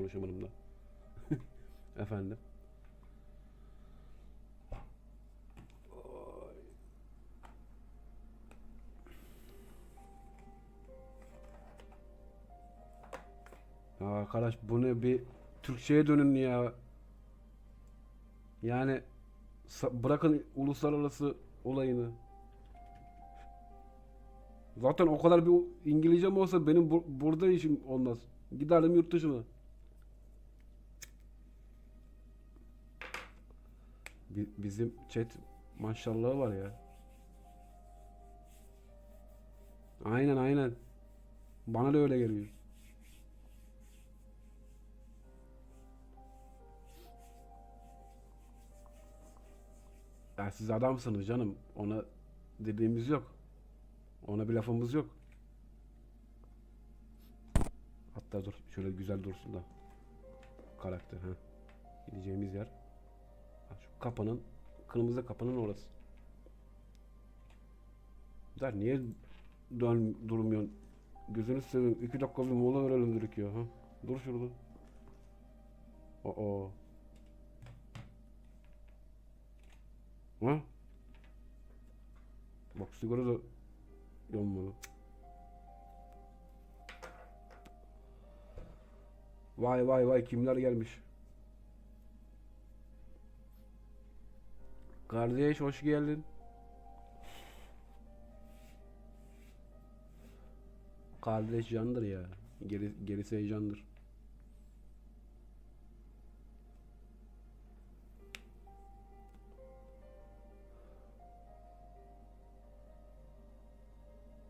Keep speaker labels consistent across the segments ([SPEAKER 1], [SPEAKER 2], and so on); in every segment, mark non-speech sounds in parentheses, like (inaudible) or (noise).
[SPEAKER 1] konuşamadım da. (laughs) Efendim. Ya arkadaş bu ne bir Türkçe'ye dönün ya. Yani bırakın uluslararası olayını. Zaten o kadar bir İngilizcem olsa benim bu- burada işim olmaz. Giderdim yurt dışına. Bizim chat maşallah var ya. Aynen aynen. Bana da öyle geliyor. Ya siz adamsınız canım. Ona dediğimiz yok. Ona bir lafımız yok. Hatta dur şöyle güzel dursun da. Karakter ha. Gideceğimiz yer. Şu kapının kırmızı kapının orası. Der niye dön durmuyorsun? Gözünü seveyim. iki dakika bir mola verelim dedik ya. Ha? Dur şurada. Aa. Ha? Bak sigara da yanmadı. Vay vay vay kimler gelmiş. Kardeş hoş geldin. Kardeş candır ya. Geri, gerisi heyecandır.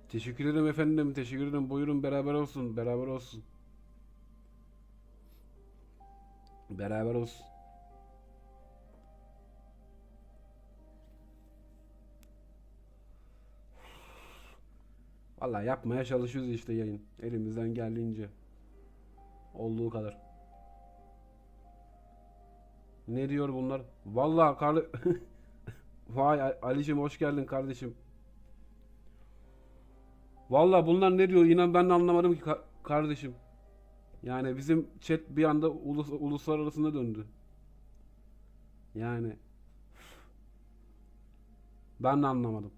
[SPEAKER 1] Teşekkür ederim efendim. Teşekkür ederim. Buyurun beraber olsun. Beraber olsun. Beraber olsun. Vallahi yapmaya çalışıyoruz işte yayın. Elimizden geldiğince. Olduğu kadar. Ne diyor bunlar? Vallahi karlı... (laughs) Vay Ali'cim hoş geldin kardeşim. Vallahi bunlar ne diyor? İnan ben de anlamadım ki ka- kardeşim. Yani bizim chat bir anda ulus uluslararasına döndü. Yani ben de anlamadım.